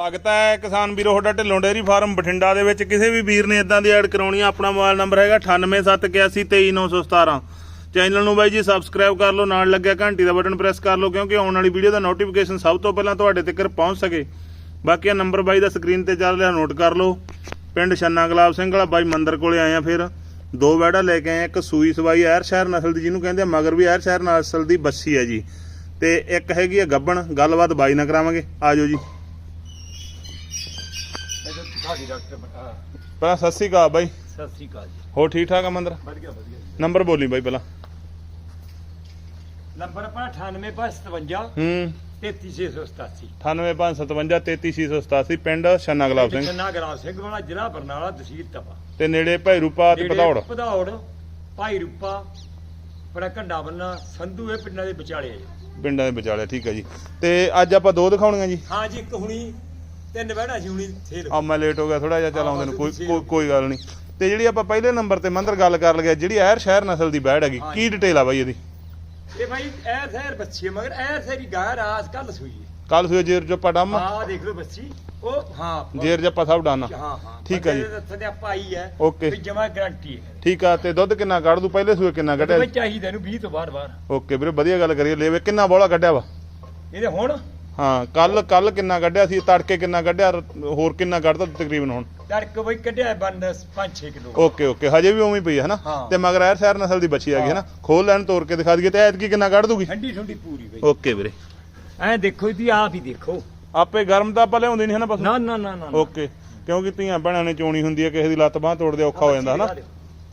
ਸਵਾਗਤ ਹੈ ਕਿਸਾਨ ਵੀਰੋ, ਤੁਹਾਡਾ ਢਿੱਲੋਂ ਡੇਅਰੀ ਫਾਰਮ ਬਠਿੰਡਾ ਦੇ ਵਿੱਚ। ਕਿਸੇ ਵੀ ਵੀਰ ਨੇ ਇਦਾਂ ਦੀ ਐਡ ਕਰਾਉਣੀ ਆ, ਆਪਣਾ ਮੋਬਾਈਲ ਨੰਬਰ ਹੈਗਾ 9871823917 ਚੈਨਲ ਨੂੰ ਬਾਈ ਜੀ ਸਬਸਕ੍ਰਾਈਬ ਕਰ ਲਓ, ਨਾਲ ਲੱਗਿਆ ਘੰਟੀ ਦਾ ਬਟਨ ਪ੍ਰੈਸ ਕਰ ਲਓ, ਕਿਉਂਕਿ ਆਉਣ ਵਾਲੀ ਵੀਡੀਓ ਦਾ ਨੋਟੀਫਿਕੇਸ਼ਨ ਸਭ ਤੋਂ ਪਹਿਲਾਂ ਤੁਹਾਡੇ ਤੱਕ ਪਹੁੰਚ ਸਕੇ। ਬਾਕੀ ਆ ਨੰਬਰ ਬਾਈ ਦਾ ਸਕਰੀਨ ਤੇ ਚੱਲ ਰਿਹਾ ਨੋਟ ਕਰ ਲਓ। ਪਿੰਡ ਛੰਨਾ ਗੁਲਾਬ ਸਿੰਘ ਵਾਲਾ ਬਾਈ ਮੰਦਰ ਕੋਲੇ ਆਏ ਆ ਫਿਰ। ਦੋ ਵੈੜਾ ਲੈ ਕੇ ਆਏ ਇੱਕ ਸੂਈ ਸਵਾਈ ਐਰ ਸ਼ਹਿਰ ਨਸਲ ਦੀ ਜਿਹਨੂੰ ਕਹਿੰਦੇ ਆ, ਮਗਰ ਵੀ ਐਰ ਸ਼ਹਿਰ ਨਸਲ ਦੀ ਬੱਸੀ ਹੈ ਜੀ। ਤੇ ਇੱਕ ਹੈਗੀ ਆ ਗੱਬਣ, ਗੱਲਬਾਤ ਬਾਈ ਨਾਲ ਕਰਾਵਾਂਗੇ। ਆਜੋ ਜੀ। ਡਾਕਟਰ ਬਟਾ। ਪਹਿਲਾਂ ਸਤਿ ਸ੍ਰੀ ਅਕਾਲ ਬਾਈ। ਸਤਿ ਸ੍ਰੀ ਅਕਾਲ ਜੀ। ਹੋ ਠੀਕ ਠਾਕ ਆ ਮੰਦਰ? ਵਧੀਆ ਵਧੀਆ। ਨੰਬਰ ਬੋਲੀ ਬਾਈ ਪਹਿਲਾਂ। ਨੰਬਰ ਆਪਣਾ 98557 ਹੂੰ। 33687 98557 33687 ਪਿੰਡ ਛੰਨਾ ਗੁਲਾਬ ਸਿੰਘ ਗਰਾਮ ਸਿੰਘ ਵਾਲਾ ਜ਼ਿਲ੍ਹਾ ਬਰਨਾਲਾ ਤਹਿਸੀਲ ਤਪਾ। ਤੇ ਨੇੜੇ ਭੈਰੂਪਾ ਤੇ ਪਧੌੜ ਪਧੌੜ ਭਾਈ ਰੂਪਾ ਬੜਾ ਘੰਡਾ ਬੰਨਾ ਸੰਧੂ ਇਹ ਪਿੰਡਾਂ ਦੇ ਵਿਚਾਲੇ ਆ ਜੀ। ਪਿੰਡਾਂ ਦੇ ਵਿਚਾਲੇ ਠੀਕ ਹੈ ਜੀ। ਤੇ ਅੱਜ ਆਪਾਂ ਦੋ ਦਿਖਾਉਣੀਆਂ ਜੀ। ਹਾਂ ਜੀ ਇੱਕ ਹੁਣੀ ਤਿੰਨ ਬਹਿਣਾ ਸੀ ਹੁਣੀ ਥੇਲ ਆ ਮੈਂ ਲੇਟ ਹੋ ਗਿਆ ਥੋੜਾ ਜਿਹਾ ਚਲਾਉਂਦੇ ਨੂੰ ਕੋਈ ਕੋਈ- ਕੋਈ ਗੱਲ ਨਹੀਂ। ਤੇ ਜਿਹੜੀ ਆਪਾਂ ਪਹਿਲੇ ਨੰਬਰ ਤੇ ਮੰਦਰ ਗੱਲ ਕਰ ਲਗੇ ਜਿਹੜੀ ਐਰ ਸ਼ਹਿਰ ਨਸਲ ਦੀ ਬੈੜ ਹੈਗੀ ਕੀ ਡਿਟੇਲ ਆ ਬਾਈ ਇਹਦੀ? ਇਹ ਭਾਈ ਐਰ ਸਹਿਰ ਬੱਚੀ ਹੈ ਮਗਰ ਐਰ ਸਹਿਰੀ ਗਾਂ ਰਾਸ ਕੱਲ ਸੂਈ ਹੈ। ਕੱਲ ਸੂਏ ਜੇਰ ਜੋ ਪਟਮ ਹਾਂ ਦੇਖ ਲਓ ਬੱਚੀ ਉਹ ਹਾਂ ਜੇਰ ਜੱਪਾ ਸਭ ਡਾਨਾ ਹਾਂ ਹਾਂ ਠੀਕ ਹੈ ਜੀ। ਦੱਸਦੇ ਆਪਾਂ ਆਈ ਹੈ ਓਕੇ। ਵੀ ਜਮਾ ਗਾਰੰਟੀ ਹੈ। ਠੀਕ ਆ ਤੇ ਦੁੱਧ ਕਿੰਨਾ ਕੱਢ ਦੂ? ਪਹਿਲੇ ਸੂਏ ਕਿੰਨਾ ਕੱਢਿਆ ਬਈ ਚਾਹੀਦਾ ਇਹਨੂੰ 20 ਤੋਂ ਬਾਹਰ ਬਾਹਰ। ਓਕੇ ਵੀਰੇ ਵਧੀਆ ਗੱਲ ਕਰੀਏ ਲੈਵੇ ਕਿੰਨਾ ਬੋਲਾ ਕੱਢਿਆ ਵਾ? ਇਹਦੇ ਹੁਣ ਹਾਂ ਕੱਲ ਕੱਲ ਕਿੰਨਾ ਕੱਢਿਆ ਸੀ ਤੜਕੇ ਕਿੰਨਾ ਕੱਢਿਆ ਹੋਰ ਕਿੰਨਾ ਕੱਢਦਾ ਤਕਰੀਬਨ ਹੁਣ? ਤੜਕ ਬਈ ਕੱਢਿਆ ਬੰਦ 5-6 ਕਿਲੋ। ਓਕੇ ਓਕੇ ਹਜੇ ਵੀ ਉਵੇਂ ਹੀ ਪਈ ਹੈ ਹਨਾ? ਹਾਂ। ਤੇ ਮਗਰ ਐਰ ਸ਼ਹਿਰ ਨਸਲ ਦੀ ਬੱਚੀ ਹੈਗੀ ਹੈ। ਨਾ ਖੋਲ ਲੈਣ ਤੋੜ ਕੇ ਦਿਖਾ ਦਈਏ ਤੇ ਐਤਕੀ ਕਿੰਨਾ ਕੱਢ ਦੂਗੀ ਠੰਡੀ ਠੰਡੀ ਪੂਰੀ ਬਈ। ਓਕੇ ਵੀਰੇ। ਐ ਦੇਖੋ ਜੀ ਆਪ ਹੀ ਦੇਖੋ। ਆਪੇ ਗਰਮ ਤਾਂ ਆਪਾਂ ਲਿਆਉਂਦੇ ਨਹੀਂ ਹਨਾ ਪਸ਼ੂ ਨਾ ਨਾ ਨਾ ਨਾ ਓਕੇ ਕਿਉਂਕਿ ਧੀਆਂ ਭੈਣਾਂ ਨੇ ਚੋਣੀ ਹੁੰਦੀ ਹੈ ਕਿਸੇ ਦੀ ਲੱਤ ਬਾਹ ਤੋੜਦੇ ਔਖਾ ਹੋ ਜਾਂਦਾ ਹਨਾ?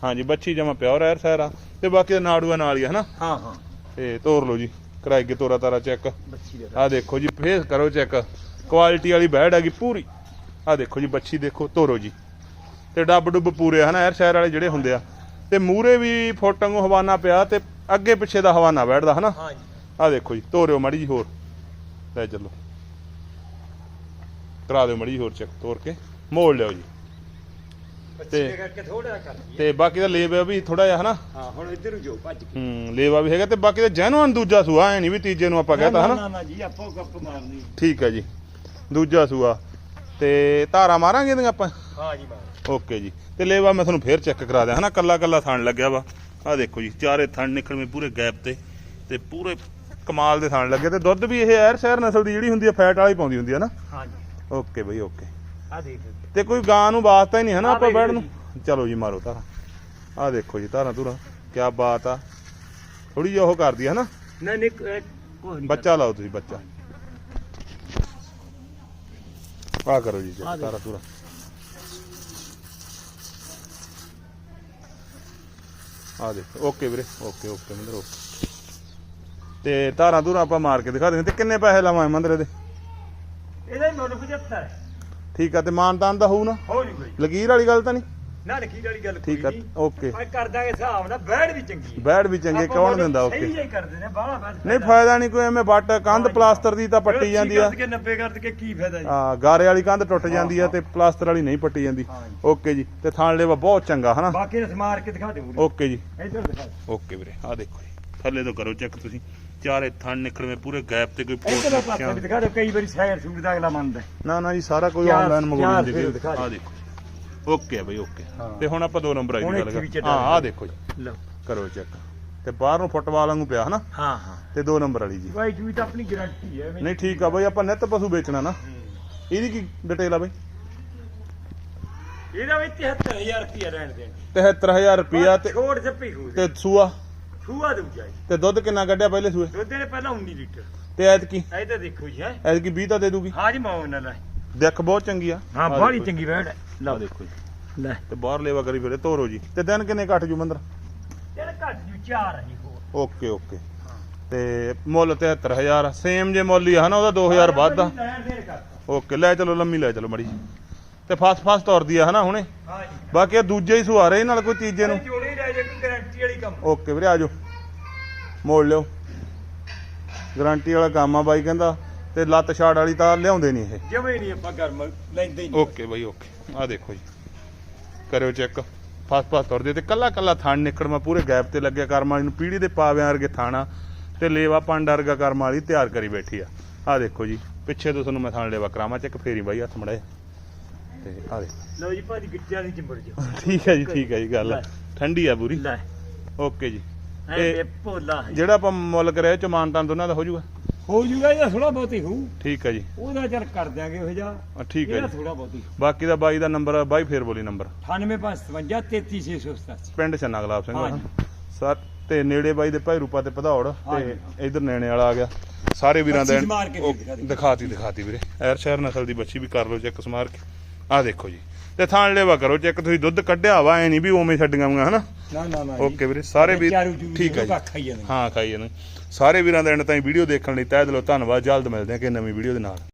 ਹਾਂਜੀ ਬੱਚੀ ਜਮਾ ਪਿਓਰ ਐਰ ਸ਼ਹਿਰ ਆ। ਤੇ ਬਾਕੀ ਦਾ ਨਾੜੂਆ ਨਾਲ ਹੀ ਆ ਹਨਾ? ਹਾਂ ਹਾਂ। ਤੇ ਤੋਰ ਲਓ ਜੀ। ਕਰਾਈਗੇ ਤੋਰਾ ਤਾਰਾ ਚੈੱਕ ਬੱਚੀ ਦਾ ਆ ਦੇਖੋ ਜੀ ਫੇਸ ਕਰੋ ਚੈੱਕ ਕੁਆਲਿਟੀ ਵਾਲੀ ਬੈੜ ਹੈਗੀ ਪੂਰੀ। ਆ ਦੇਖੋ ਜੀ ਬੱਚੀ ਦੇਖੋ ਤੋਰੋ ਜੀ। ਤੇ ਡੱਬ ਡੁੱਬ ਪੂਰੇ ਹਨਾ ਐਰ ਸ਼ਹਿਰ ਵਾਲੇ ਜਿਹੜੇ ਹੁੰਦੇ ਆ। ਤੇ ਮੂਰੇ ਵੀ ਫੋਟਾਂ ਨੂੰ ਹਵਾਨਾ ਪਿਆ ਤੇ ਅੱਗੇ ਪਿੱਛੇ ਦਾ ਹਵਾਨਾ ਬੈਠਦਾ ਹਨਾ। ਹਾਂ ਜੀ। ਆ ਦੇਖੋ ਜੀ ਤੋਰਿਓ ਮੜੀ ਜੀ ਹੋਰ। ਲੈ ਚੱਲੋ। ਕਰਾ ਦਿਓ ਮੜੀ ਜੀ ਹੋਰ ਚੈੱਕ ਤੋਰ ਕੇ। ਮੋੜ ਲਿਓ ਜੀ। ਤੇ- ਦੇ ਕਰਕੇ ਥੋੜਾ ਕਰ ਲਈਏ ਤੇ ਬਾਕੀ ਦਾ ਲੇਵਾ ਵੀ ਥੋੜਾ ਜਿਹਾ ਹਨਾ? ਹਾਂ ਹੁਣ ਇੱਧਰ ਨੂੰ ਜੋ ਭੱਜ ਕੇ ਹੂੰ ਲੇਵਾ ਵੀ ਹੈਗਾ ਤੇ ਬਾਕੀ ਦਾ ਜੈਨੂਅਨ ਦੂਜਾ ਸੂਆ ਐ ਨਹੀਂ ਵੀ ਤੀਜੇ ਨੂੰ ਆਪਾਂ ਕਹਤਾ ਹਨਾ? ਨਾ ਨਾ ਜੀ ਆਪੋ ਗੱਪ ਮਾਰਨੀ। ਠੀਕ ਹੈ ਜੀ ਦੂਜਾ ਸੂਆ। ਤੇ ਧਾਰਾ ਮਾਰਾਂਗੇ ਇਹਦੀਆਂ ਆਪਾਂ? ਹਾਂ ਜੀ ਮਾਰ ਓਕੇ ਜੀ ਤੇ ਲੇਵਾ ਮੈਂ ਤੁਹਾਨੂੰ ਫੇਰ ਚੈੱਕ ਕਰਾ ਦਿਆਂ ਹਨਾ? ਕੱਲਾ ਕੱਲਾ ਥਣ ਲੱਗਿਆ ਵਾ। ਆ ਦੇਖੋ ਜੀ ਚਾਰੇ ਥਣ ਨਿਕਲਵੇਂ ਪੂਰੇ ਗੈਪ ਤੇ ਤੇ ਪੂਰੇ ਕਮਾਲ ਦੇ ਥਣ ਲੱਗੇ ਤੇ ਦੁੱਧ ਵੀ ਇਹ ਐਰ ਸ਼ਹਿਰ ਨਸਲ ਦੀ ਜਿਹੜੀ ਹੁੰਦੀ ਆ ਫੈਟ ਵਾਲੀ ਪਾਉਂਦੀ ਹੁੰਦੀ ਆ ਨਾ? ਹਾਂ ਜੀ। ਓਕੇ ਬਈ ਓਕੇ। ਆ ਦੇਖ ਤੇ ਕੋਈ ਗਾਂ ਨੂੰ ਵਾਸਤਾ ਹੀ ਨਹੀਂ ਹਨਾ ਆ ਆਪਾਂ ਬਈ ਬੈਠ ਨੂੰ? ਚਲੋ ਜੀ ਮਾਰੋ ਧਾਰਾ। ਆ ਦੇਖੋ ਜੀ ਧਾਰਾ ਧੂਰਾ ਕੀ ਬਾਤ ਆ। ਥੋੜੀ ਜਿਹੀ ਉਹ ਕਰਦੀ ਹਨਾ? ਨਹੀਂ ਨਹੀਂ ਕੋਈ ਨਹੀਂ ਬੱਚਾ ਲਾਓ ਤੁਸੀਂ ਬੱਚਾ। ਆ ਕਰੋ ਜੀ। ਧਾਰਾ ਧੂਰਾ। ਆ ਦੇਖੋ ਓਕੇ ਵੀਰੇ ਓਕੇ ਓਕੇ ਮੰਦਰ ਓਕੇ। ਤੇ ਧਾਰਾ ਧੂਰਾ ਆਪਾਂ ਮਾਰ ਕੇ ਦਿਖਾ ਦਿੰਦੇ ਤੇ ਕਿੰਨੇ ਪੈਸੇ ਲਾਵਾਂ ਮੰਦਰ ਦੇ? ਇਹਦਾ ਹੀ ਮੁੱਲ 75 ਹੈ। ਠੀਕ ਆ ਤੇ ਮਾਨਤਾਨ ਦਾ ਹੋਊ ਨਾ? ਹੋ ਨਹੀਂ ਕੋਈ। ਲਕੀਰ ਵਾਲੀ ਗੱਲ ਤਾਂ ਨਹੀਂ? ਨਾ ਲਖੀ ਵਾਲੀ ਗੱਲ ਠੀਕ ਆ ਓਕੇ। ਪਰ ਕਰ ਦਾਂਗੇ ਹਿਸਾਬ ਨਾਲ ਬੈੜ ਵੀ ਚੰਗੀ ਹੈ। ਬੈਡ ਵੀ ਚੰਗੇ ਕੌਣ ਦਿੰਦਾ ਸਹੀ ਓਕੇ ਜਿਹਾ ਹੀ ਕਰਦੇ ਨੇ ਬਾਹਲਾ ਬਸ ਨਹੀਂ ਫਾਇਦਾ ਨਹੀਂ ਕੋਈ ਐਵੇਂ ਵੱਟ ਕੰਧ ਪਲਾਸਟਰ ਦੀ ਤਾਂ ਪੱਟੀ ਜਾਂਦੀ ਆ। ਕੇ 90 ਕਰ ਕੇ ਕੀ ਫਾਇਦਾ ਜੀ? ਆ ਗਾਰੇ ਵਾਲੀ ਕੰਧ ਟੁੱਟ ਜਾਂਦੀ ਆ ਤੇ ਪਲਾਸਟਰ ਵਾਲੀ ਨਹੀਂ ਪੱਟੀ ਜਾਂਦੀ। ਹਾਂ ਜੀ। ਓਕੇ ਜੀ ਤੇ ਥਾਣ ਲੇਵਾ ਬਹੁਤ ਚੰਗਾ ਹਨਾ? ਬਾਕੀ ਰਸ ਮਾਰ ਕੇ ਦਿਖਾ ਦੇ ਮੂਰੇ ਓਕੇ ਜੀ। ਇੱਧਰ ਦਿਖਾ। ਓਕੇ ਵੀਰੇ ਆ ਦੇਖੋ ਜੀ ਥੱਲੇ ਤੋਂ ਕਰੋ ਚੈੱਕ ਤੁਸੀਂ। ਚਾਰੇ ਥਣ ਨਿਕਲਵੇਂ ਪੂਰੇ ਗੈਪ ਤੇ ਕੋਈ ਪਾਸਾ ਵੀ ਦਿਖਾ ਦੇ ਕਈ ਵਾਰੀ ਸਾਇਰ ਸੂਟ ਦਾ ਅਗਲਾ ਮੰਨਦਾ। ਨਾ ਨਾ ਜੀ ਸਾਰਾ ਕੋਈ ਆਨਲਾਈਨ ਮੰਗਵਾਉਣ ਚਾਰ ਦੀ ਦਿਖਾ ਦਿਓ। ਆ ਦੇਖੋ ਓਕੇ ਆ ਬਈ ਓਕੇ ਹਾਂ। ਤੇ ਹੁਣ ਆਪਾਂ ਦੋ ਨੰਬਰ ਆਈ ਹੁਣ ਦੀ ਇੱਥੇ ਗੱਲ ਵੀ ਕਰ ਹਾਂ ਆ ਦੇਖੋ ਜੀ। ਲਓ। ਕਰੋ ਚੈੱਕ। ਤੇ ਬਾਹਰ ਨੂੰ ਫੁੱਟਬਾਲ ਵਾਂਗੂ ਪਿਆ ਹਨਾ? ਹਾਂ ਹਾਂ। ਤੇ ਦੋ ਨੰਬਰ ਵਾਲੀ ਜੀ। ਭਾਈ ਜੀ ਤਾਂ ਆਪਣੀ ਗਾਰੰਟੀ ਹੈ ਨਹੀਂ ਠੀਕ ਆ ਬਈ ਆਪਾਂ ਨਿੱਤ ਪਸ਼ੂ ਵੇਚਣਾ ਨਾ। ਇਹਦੀ ਕੀ ਡਿਟੇਲ ਆ ਬਈ? ਇਹਦਾ ਵੀ 73000 ਰੁਪਏ ਰਹਿਣ ਦੇਣ। 73000 ਰੁਪਿਆ ਤੇ ਛੋੜ ਜੱਪੀ ਖੂ ਤੇ ਸੂਆ। ਖੂਆ ਦੂਜਾ ਜੀ ਤੇ ਦੁੱਧ ਕਿੰਨਾ ਕੱਢਿਆ ਪਹਿਲੇ ਸੂਏ? ਦੁੱਧ ਨੇ ਪਹਿਲਾਂ 19 ਲੀਟਰ। ਤੇ ਐਤਕੀ? ਇੱਧਰ ਦੇਖੋ ਜੀ ਹੈ। ਐਤਕੀ 20 ਤਾਂ ਦੇ ਦੂਗੀ। ਹਾਂ ਜੀ ਮੌਨ ਨਾਲ। ਦੇਖ ਬਹੁਤ ਚੰਗੀ ਆ। ਹਾਂ ਜੀ। ਚੰਗੀ ਆਹ ਲਓ। ਦੇਖੋ ਜੀ। ਲੈ। ਤੇ ਬਾਹਰ ਲੇਵਾ ਕਰੀ ਫਿਰੇ ਤੋਰੋ ਜੀ। ਤੇ ਦਿਨ ਕਿੰਨੇ ਘੱਟ ਜੂ ਮੰਦਰ? ਤੇਰੇ ਘੱਟ ਜੂ ਚਾਰ ਹੈ ਜੀ ਹੋਰ। Okay okay. ਤੇ ਮੁੱਲ 73000 ਸੇਮ ਜੇ ਮੁੱਲ ਹੀ ਆ ਹਨਾ ਉਹਦਾ 2000 ਵੱਧ ਆ। ਓਕੇ ਲੈ ਚਲੋ ਲੰਮੀ ਲੈ ਚਲੋ ਮੜੀ ਤੇ ਫਾਸਟ ਫਾਸਟ ਤੁਰਦੀ ਆ ਹਨਾ ਹੁਣੇ? ਹਾਂ ਜੀ। ਬਾਕੀ ਇਹ ਦੂਜੇ ਹੀ ਸੁਹਾਰੇ ਨਾਲ ਕੋਈ ਤੀਜੇ ਨੂੰ? ਜੋੜੀ ਲੈ ਜੇ ਕੋਈ ਗਾਰੰਟੀ ਵਾਲੀ ਕੰਮ। ਓਕੇ ਵੀਰੇ ਆਜੋ ਮੋੜ ਲਿਓ। ਗਾਰੰਟੀ ਵਾਲਾ ਕੰਮ ਆ ਬਾਈ ਕਹਿੰਦਾ ਤੇ ਲੱਤ ਛਾੜ ਵਾਲੀ ਤਾਂ ਲਿਆਉਂਦੇ ਨਹੀਂ ਇਹ। ਜਮੇ ਨਹੀਂ ਆਪਾਂ ਗਰਮ ਲੈਂਦੇ ਹੀ ਨਹੀਂ। ਓਕੇ ਬਾਈ ਓਕੇ। ਆ ਦੇਖੋ ਜੀ। ਕਰਿਓ ਚੈੱਕ। ਫਾਸਟ ਫਾਸਟ ਤੁਰਦੇ ਤੇ ਕੱਲਾ ਕੱਲਾ ਥਣ ਨਿਕੜ ਮੈਂ ਪੂਰੇ ਗੈਪ ਤੇ ਲੱਗਿਆ ਕਰਮ ਵਾਲੀ ਨੂੰ ਪੀੜੀ ਦੇ ਪਾਵਿਆਂ ਵਰਗੇ ਥਾਣਾ ਤੇ ਲੇਵਾ ਪੰਡ ਵਰਗਾ ਕਰਮ ਵਾਲੀ ਤਿਆਰ ਕਰੀ ਬੈਠੀ ਆ। ਆ ਦੇਖੋ ਜੀ ਪਿੱਛੇ ਤੋਂ ਤੁਹਾਨੂੰ ਮੈਂ ਥਾਣ ਲੈਵਾ ਕਰਾਵਾਂ ਚੱਕ ਫੇਰੀ ਬਾਈ ਹੱਥ ਮੜਾਏ। ਤੇ ਆ ਦੇ ਲਓ ਜੀ ਭਾਜੀ ਗਿੱਟਿਆਂ ਦੀ ਚਿੰਬੜ ਜੋ ਠੀਕ ਹੈ ਜੀ ਠੀਕ ਹੈ ਜੀ ਗੱਲ। ਠੰਡੀ ਆ ਪੂਰੀ। ਲੈ। ਓਕੇ ਜੀ। ਭੋਲਾ ਹੈ। ਜਿਹੜਾ ਆਪਾਂ ਮੁੱਲ ਕਰਿਆ ਇਹ ਚ ਮਾਨਤਾਨ ਦੋਨਾਂ ਦਾ ਹੋ ਜਾਊਗਾ? ਹੋ ਜੂਗਾ ਇਹਦਾ ਥੋੜਾ ਬਹੁਤ ਹੀ ਹੋਊ। ਠੀਕ ਹੈ ਜੀ। ਉਹਦਾ ਚੱਲ ਕਰ ਦਿਆਂਗੇ ਉਹ ਜਾ ਆ, ਠੀਕ ਹੈ ਇਹਦਾ ਜੀ। ਥੋੜਾ ਬਹੁਤ ਹੀ ਬਾਕੀ ਦਾ ਬਾਈ ਦਾ ਨੰਬਰ ਬਾਈ ਫੇਰ ਬੋਲੀ ਨੰਬਰ। 9855 33687 ਪਿੰਡ ਚੰਨਾ ਗੁਲਾਬ ਸਿੰਘ ਹਾਂਜੀ। ਸਰ ਤੇ ਨੇੜੇ ਬਾਈ ਦੇ ਭਾਈ ਰੂਪਾ ਤੇ ਪਧੌੜ ਤੇ। ਇਧਰ ਨੈਣੇ ਵਾਲਾ ਆ ਗਿਆ। ਸਾਰੇ ਵੀਰਾਂ ਦਾ ਬੱਚੀ ਸਮਾਰ ਕੇ ਉਹ ਦਿਖਾ ਦੇ। ਦਿਖਾਤੀ ਦਿਖਾਤੀ ਵੀਰੇ। ਐਰ ਸ਼ਹਿਰ ਨਸਲ ਦੀ ਬੱਚੀ ਵੀ ਕਰ ਲਓ ਚੈੱਕ ਸਮਾਰ ਕੇ। ਆਹ ਦੇਖੋ ਜੀ। ਤੇ ਥਾਣ ਲੈਵਾ ਕਰੋ ਚੈੱਕ ਤੁਸੀਂ ਦੁੱਧ ਕੱਢਿਆ ਵਾ ਐ ਨਹੀਂ ਵੀ ਉਵੇਂ ਛੱਡੀਆਂ ਹੋਈਆਂ ਹਨਾ? ਨਾ ਨਾ ਨਾ ਓਕੇ ਵੀਰੇ ਸਾਰੇ ਵੀਰ ਠੀਕ ਹੈ ਹਾਂ ਖਾਈ ਜਾਂਦੇ। ਸਾਰੇ ਵੀਰਾਂ ਦਾ ਐਂਡ ਤਾਈਂ ਵੀਡੀਓ ਦੇਖਣ ਲਈ ਤਹਿ ਦਿਲੋਂ ਧੰਨਵਾਦ। ਜਲਦ ਮਿਲਦੇ ਹਾਂ ਕਿ ਨਵੀਂ ਵੀਡੀਓ ਦੇ ਨਾਲ।